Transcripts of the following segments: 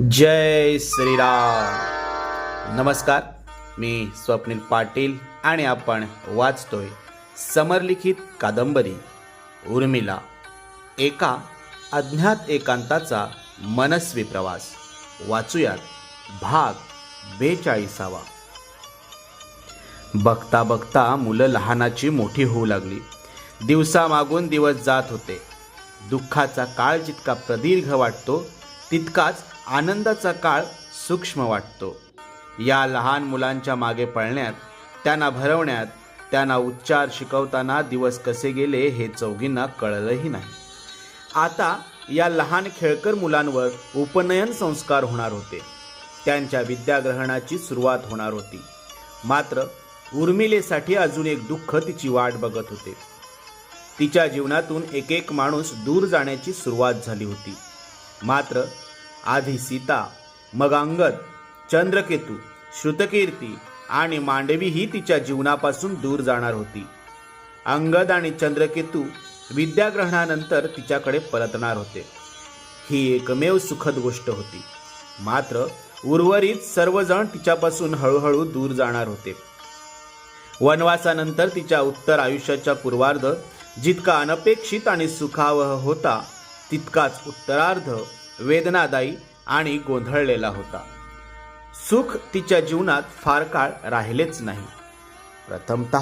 जय श्रीराम. नमस्कार मी स्वप्नील पाटील आणि आपण वाचतोय समरलिखित कादंबरी उर्मिला. एका अज्ञात एकांताचा मनस्वी प्रवास. वाचूयात भाग बेचाळीसावा. बघता बघता मुलं लहानाची मोठी होऊ लागली. दिवसामागून दिवस जात होते. दुःखाचा काळ जितका प्रदीर्घ वाटतो तितकाच आनंदाचा काळ सूक्ष्म वाटतो. या लहान मुलांच्या मागे पळण्यात त्यांना भरवण्यात त्यांना उच्चार शिकवताना दिवस कसे गेले हे चौघींना कळलंही नाही. आता या लहान खेळकर मुलांवर उपनयन संस्कार होणार होते. त्यांच्या विद्याग्रहणाची सुरुवात होणार होती. मात्र उर्मिलेसाठी अजून एक दुःख तिची वाट बघत होते. तिच्या जीवनातून एक एक माणूस दूर जाण्याची सुरुवात झाली होती. मात्र आधी सीता मग अंगद चंद्रकेतू श्रुतकीर्ती आणि मांडवी ही तिच्या जीवनापासून दूर जाणार होती. अंगद आणि चंद्रकेतू विद्याग्रहणानंतर तिच्याकडे परतणार होते. ही एकमेव सुखद गोष्ट होती. मात्र उर्वरित सर्वजण तिच्यापासून हळूहळू दूर जाणार होते. वनवासानंतर तिच्या उत्तर आयुष्याच्या पूर्वार्ध जितका अनपेक्षित आणि सुखावह होता तितकाच उत्तरार्ध वेदनादायी आणि गोंधळलेला होता. सुख तिच्या जीवनात फार काळ राहिलेच नाही. प्रथमत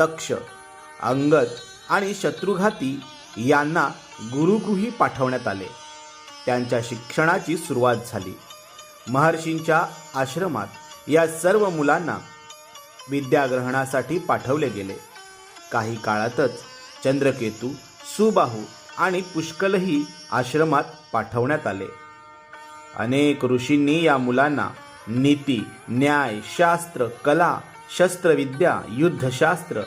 तक्ष अंगद आणि शत्रुघाती यांना गुरुगृही पाठवण्यात आले. त्यांच्या शिक्षणाची सुरुवात झाली. महर्षींच्या आश्रमात या सर्व मुलांना विद्याग्रहणासाठी पाठवले गेले. काही काळातच चंद्रकेतू सुबाहू आणि पुष्कलही आश्रमात पाठवण्यात आले. अनेक ऋषींनी या मुलांना नीती न्याय शास्त्र कला शस्त्रविद्या युद्धशास्त्र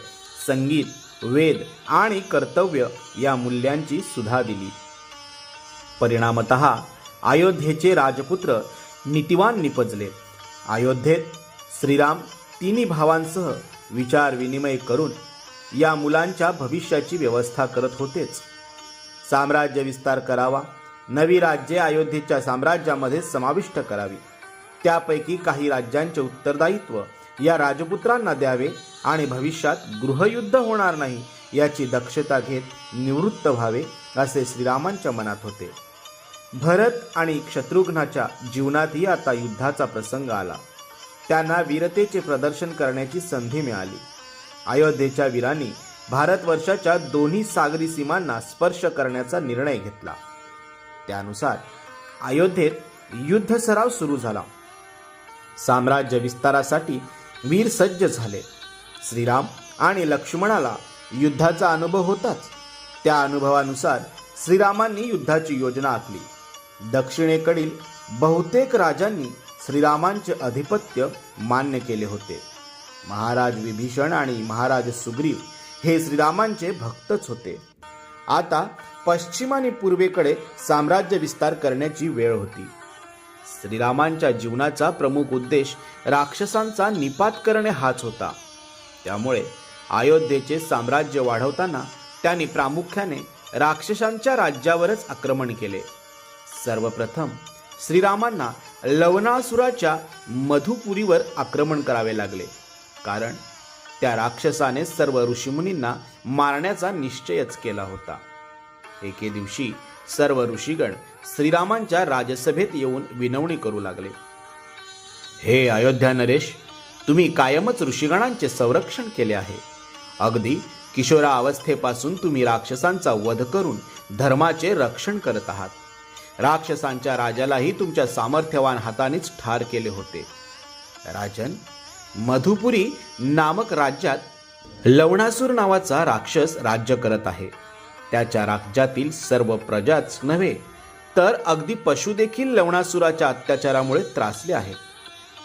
संगीत वेद आणि कर्तव्य या मूल्यांची सुधा दिली. परिणामत अयोध्येचे राजपुत्र नीतिवान निपजले. अयोध्येत श्रीराम तिन्ही भावांसह विचार विनिमय करून या मुलांच्या भविष्याची व्यवस्था करत होतेच. साम्राज्य विस्तार करावा नवी राज्ये अयोध्येच्या साम्राज्यामध्ये समाविष्ट करावी. त्यापैकी काही राज्यांचे उत्तरदायित्व या राजपुत्रांना द्यावे आणि भविष्यात गृहयुद्ध होणार नाही याची दक्षता घेत निवृत्त व्हावे असे श्रीरामांच्या मनात होते. भरत आणि शत्रुघ्नाच्या जीवनातही आता युद्धाचा प्रसंग आला. त्यांना वीरतेचे प्रदर्शन करण्याची संधी मिळाली. अयोध्येच्या वीरांनी भारतवर्षाच्या दोन्ही सागरी सीमांना स्पर्श करण्याचा निर्णय घेतला. त्यानुसार अयोध्येत युद्ध सराव सुरू झाला. साम्राज्य विस्तारासाठी वीर सज्ज झाले. श्रीराम आणि लक्ष्मणाला युद्धाचा अनुभव होताच. त्या अनुभवानुसार श्रीरामांनी युद्धाची योजना आखली. दक्षिणेकडील बहुतेक राजांनी श्रीरामांचे अधिपत्य मान्य केले होते. महाराज विभीषण आणि महाराज सुग्रीव हे श्रीरामांचे भक्तच होते. आता पश्चिम आणि पूर्वेकडे साम्राज्य विस्तार करण्याची वेळ होती. श्रीरामांच्या जीवनाचा प्रमुख उद्देश राक्षसांचा निपात करणे हाच होता. त्यामुळे अयोध्येचे साम्राज्य वाढवताना त्यांनी प्रामुख्याने राक्षसांच्या राज्यावरच आक्रमण केले. सर्वप्रथम श्रीरामांना लवणासुराच्या मधुपुरीवर आक्रमण करावे लागले. कारण त्या राक्षसाने सर्व ऋषीमुनींना मारण्याचा निश्चयच केला होता. एके दिवशी सर्व ऋषीगण श्रीरामांच्या राजसभेत येऊन विनवणी करू लागले. हे अयोध्या नरेश तुम्ही कायमच ऋषीगणांचे संरक्षण केले आहे. अगदी किशोरा अवस्थेपासून तुम्ही राक्षसांचा वध करून धर्माचे रक्षण करत आहात. राक्षसांच्या राजालाही तुमच्या सामर्थ्यवान हातानेच ठार केले होते. राजन मधुपुरी नामक राज्यात लवणासूर नावाचा राक्षस राज्य करत आहे. त्याच्या राज्यातील सर्व प्रजाच नव्हे तर अगदी पशु देखील लवणासुराच्या अत्याचारामुळे त्रासले आहेत.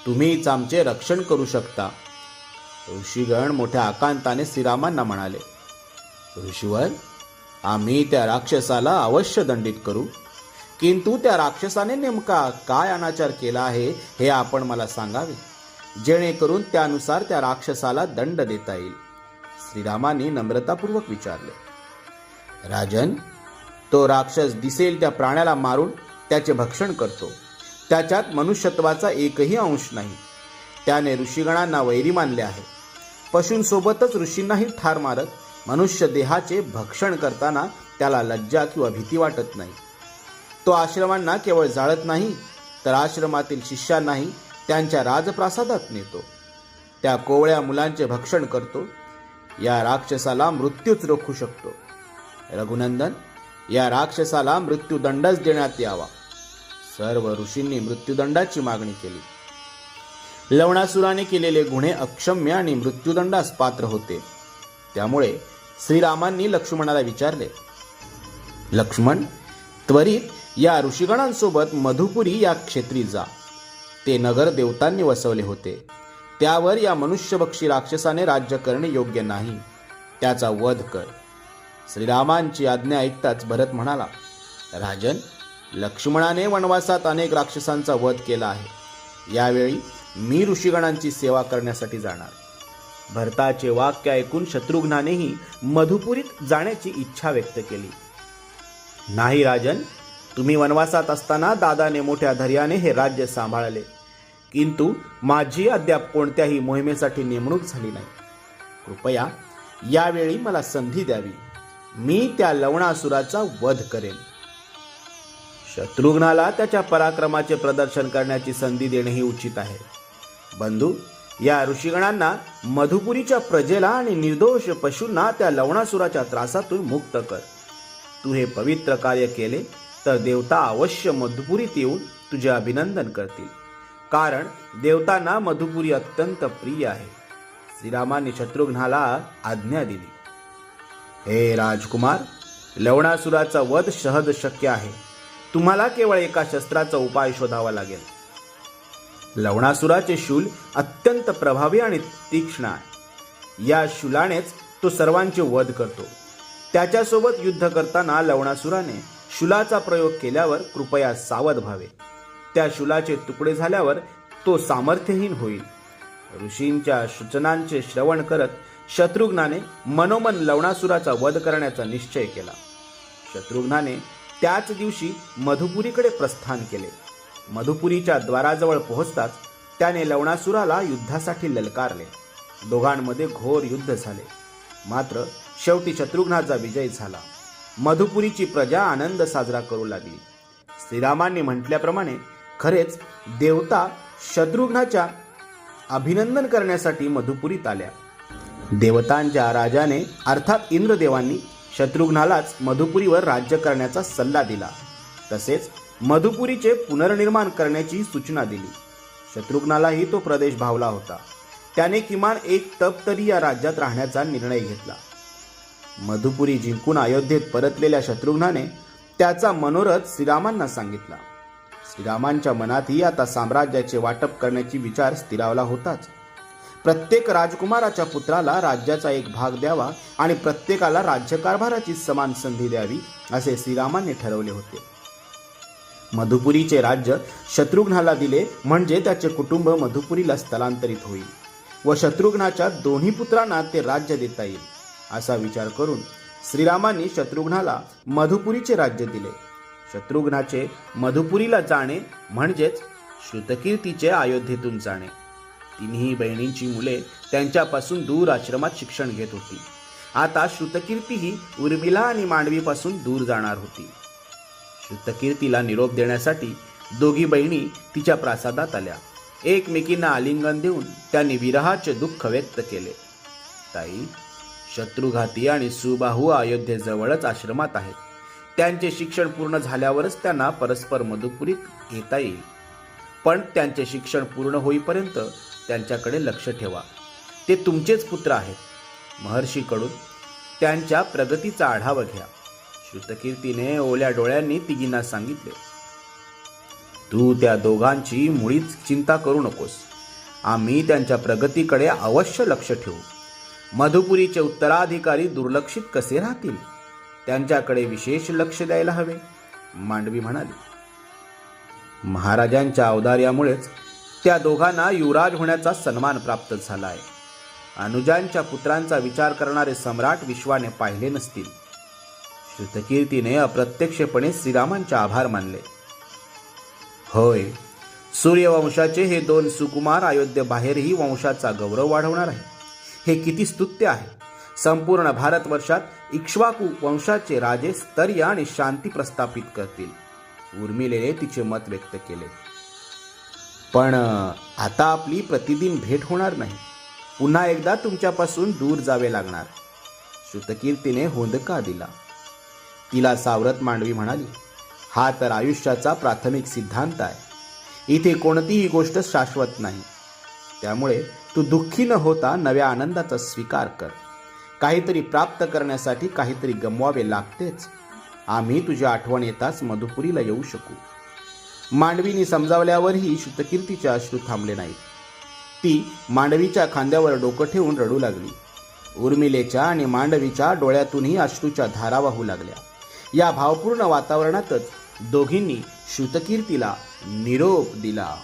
तुम्हीच आमचे रक्षण करू शकता. ऋषीगण मोठ्या आकांताने श्रीरामांना म्हणाले ऋषीवर आम्ही त्या राक्षसाला अवश्य दंडित करू. किंतु त्या राक्षसाने नेमका काय अनाचार केला आहे हे आपण मला सांगावे. जेणेकरून त्यानुसार त्या राक्षसाला दंड देता येईल. श्रीरामांनी नम्रतापूर्वक विचारले. राजन तो राक्षस दिसेल त्या प्राण्याला मारून त्याचे भक्षण करतो. त्याच्यात मनुष्यत्वाचा एकही अंश नाही. त्याने ऋषीगणांना वैरी मानले आहे. पशूंसोबतच ऋषींनाही ठार मारत मनुष्य देहाचे भक्षण करताना त्याला लज्जा किंवा भीती वाटत नाही. तो आश्रमांना केवळ जाळत नाही तर आश्रमातील शिष्यांनाही त्यांच्या राजप्रासादात नेतो. त्या कोवळ्या मुलांचे भक्षण करतो. या राक्षसाला मृत्यूच रोखू शकतो. रघुनंदन या राक्षसाला मृत्यूदंडच देण्यात यावा. सर्व ऋषींनी मृत्यूदंडाची मागणी केली. लवणासुराने केलेले गुन्हे अक्षम्य आणि मृत्यूदंडास पात्र होते. त्यामुळे श्रीरामांनी लक्ष्मणाला विचारले लक्ष्मण त्वरित या ऋषीगणांसोबत मधुपुरी या क्षेत्री जा. ते नगर देवतांनी वसवले होते. त्यावर या मनुष्यभक्षी राक्षसाने राज्य करणे योग्य नाही. त्याचा वध कर. श्रीरामांची आज्ञा ऐकताच भरत म्हणाला राजन लक्ष्मणाने वनवासात अनेक राक्षसांचा वध केला आहे. यावेळी मी ऋषीगणांची सेवा करण्यासाठी जाणार. भरताचे वाक्य ऐकून शत्रुघ्नानेही मधुपुरीत जाण्याची इच्छा व्यक्त केली. नाही राजन तुम्ही वनवासात असताना दादाने मोठ्या धैर्याने हे राज्य सांभाळले. किंतु माझी अद्याप कोणत्याही मोहिमेसाठी नेमणूक झाली नाही. कृपया यावेळी मला संधी द्यावी. मी त्या लवणासुराचा वध करेन. शत्रुघ्नाला त्याच्या पराक्रमाचे प्रदर्शन करण्याची संधी देणेही उचित आहे. बंधू या ऋषीगणांना मधुपुरीच्या प्रजेला आणि निर्दोष पशूंना त्या लवणासुराच्या त्रासातून मुक्त कर. तू हे पवित्र कार्य केले तर देवता अवश्य मधुपुरीत येऊन तुझे अभिनंदन करतील. कारण देवतांना मधुपुरी अत्यंत प्रिय आहे. श्रीरामाने शत्रुघ्नाला आज्ञा दिली. हे राजकुमार लवणासुराचा वध सहज शक्य आहे. तुम्हाला केवळ एका शस्त्राचा उपाय शोधावा लागेल. लवणासुराचे शूल अत्यंत प्रभावी आणि तीक्ष्ण आहे. या शूलानेच तो सर्वांचे वध करतो. त्याच्यासोबत युद्ध करताना लवणासुराने शूलाचा प्रयोग केल्यावर कृपया सावध व्हावे. त्या शूलाचे तुकडे झाल्यावर तो सामर्थ्यहीन होईल. ऋषींच्या सूचनांचे श्रवण करत शत्रुघ्नाने मनोमन लवणासुराचा वध करण्याचा निश्चय केला. शत्रुघ्नाने त्याच दिवशी मधुपुरीकडे प्रस्थान केले. मधुपुरीच्या द्वाराजवळ पोहोचताच त्याने लवणासुराला युद्धासाठी ललकारले. दोघांमध्ये घोर युद्ध झाले. मात्र शेवटी शत्रुघ्नाचा विजय झाला. मधुपुरीची प्रजा आनंद साजरा करू लागली. श्रीरामांनी म्हटल्याप्रमाणे खरेच देवता शत्रुघ्नाच्या अभिनंदन करण्यासाठी मधुपुरीत आल्या. देवतांच्या राजाने अर्थात इंद्रदेवांनी शत्रुघ्नालाच मधुपुरीवर राज्य करण्याचा सल्ला दिला. तसेच मधुपुरीचे पुनर्निर्माण करण्याची सूचना दिली. शत्रुघ्नालाही तो प्रदेश भावला होता. त्याने किमान एक तप तरी या राज्यात राहण्याचा निर्णय घेतला. मधुपुरी जिंकून अयोध्येत परतलेल्या शत्रुघ्नाने त्याचा मनोरथ श्रीरामांना सांगितला. श्रीरामांच्या मनातही आता साम्राज्याचे वाटप करण्याची विचार स्थिरावला होताच. प्रत्येक राजकुमाराच्या पुत्राला राज्याचा एक भाग द्यावा आणि प्रत्येकाला राज्यकारभाराची समान संधी द्यावी असे श्रीरामांनी ठरवले होते. मधुपुरीचे राज्य शत्रुघ्नाला दिले म्हणजे त्याचे कुटुंब मधुपुरीला स्थलांतरित होईल व शत्रुघ्नाच्या दोन्ही पुत्रांना ते राज्य देता येईल असा विचार करून श्रीरामांनी शत्रुघ्नाला मधुपुरीचे राज्य दिले. शत्रुघ्नाचे मधुपुरीला जाणे म्हणजेच श्रुतकीर्तीचे अयोध्येतून जाणे. तिन्ही बहिणींची मुले त्यांच्यापासून दूर आश्रमात शिक्षण घेत होती. आता श्रुतकीर्ती ही उर्मिला आणि मांडवीपासून दूर जाणार होती. श्रुतकीर्तीला निरोप देण्यासाठी दोघी बहिणी तिच्या प्रासादात आल्या. एकमेकींना आलिंगन देऊन त्यांनी विरहाचे दुःख व्यक्त केले. ताई शत्रुघाती आणि सुबाहू अयोध्येजवळच आश्रमात आहेत. त्यांचे शिक्षण पूर्ण झाल्यावरच त्यांना परस्पर मधुपुरीत घेता येईल. पण त्यांचे शिक्षण पूर्ण होईपर्यंत त्यांच्याकडे लक्ष ठेवा. ते तुमचेच पुत्र आहेत. महर्षीकडून त्यांच्या प्रगतीचा आढावा घ्या. श्रुतकीर्तीने ओल्या डोळ्यांनी तिघींना सांगितले तू त्या दोघांची मुळीच चिंता करू नकोस. आम्ही त्यांच्या प्रगतीकडे अवश्य लक्ष ठेवू. मधुपुरीचे उत्तराधिकारी दुर्लक्षित कसे राहतील? त्यांच्याकडे विशेष लक्ष द्यायला हवे. मांडवी म्हणाली महाराजांच्या औदार्यामुळेच त्या दोघांना युवराज होण्याचा सन्मान प्राप्त झाला आहे अनुजांच्या पुत्रांचा विचार करणारे सम्राट विश्वाने पाहिले नसतील. श्रुतकीर्तीने अप्रत्यक्षपणे श्रीरामांचे आभार मानले. होय सूर्यवंशाचे हे दोन सुकुमार अयोध्येबाहेरही वंशाचा गौरव वाढवणार आहे हे किती स्तुत्य आहे. संपूर्ण भारतवर्षात इक्ष्वाकू वंशाचे राजे स्तर्य आणि शांती प्रस्थापित करतील. उर्मिलेने तिचे मत व्यक्त केले. पण आता आपली प्रतिदिन भेट होणार नाही. पुन्हा एकदा तुमच्यापासून दूर जावे लागणार. श्रुतकीर्तीने होंदका दिला. तिला सावरत मांडवी म्हणाली हा तर आयुष्याचा प्राथमिक सिद्धांत आहे. इथे कोणतीही गोष्ट शाश्वत नाही. त्यामुळे तू दुःखी न होता नव्या आनंदाचा स्वीकार कर. काहीतरी प्राप्त करण्यासाठी काहीतरी गमवावे लागतेच. आम्ही तुझी आठवण येताच मधुपुरीला येऊ शकू. मांडवीने समजावल्यावरही श्रुतकीर्तीच्या अश्रू थांबले नाहीत. ती मांडवीच्या खांद्यावर डोकं ठेवून रडू लागली. उर्मिलेच्या आणि मांडवीच्या डोळ्यातूनही अश्रूच्या धारा वाहू लागल्या. या भावपूर्ण वातावरणातच दोघींनी श्रुतकीर्तीला निरोप दिला.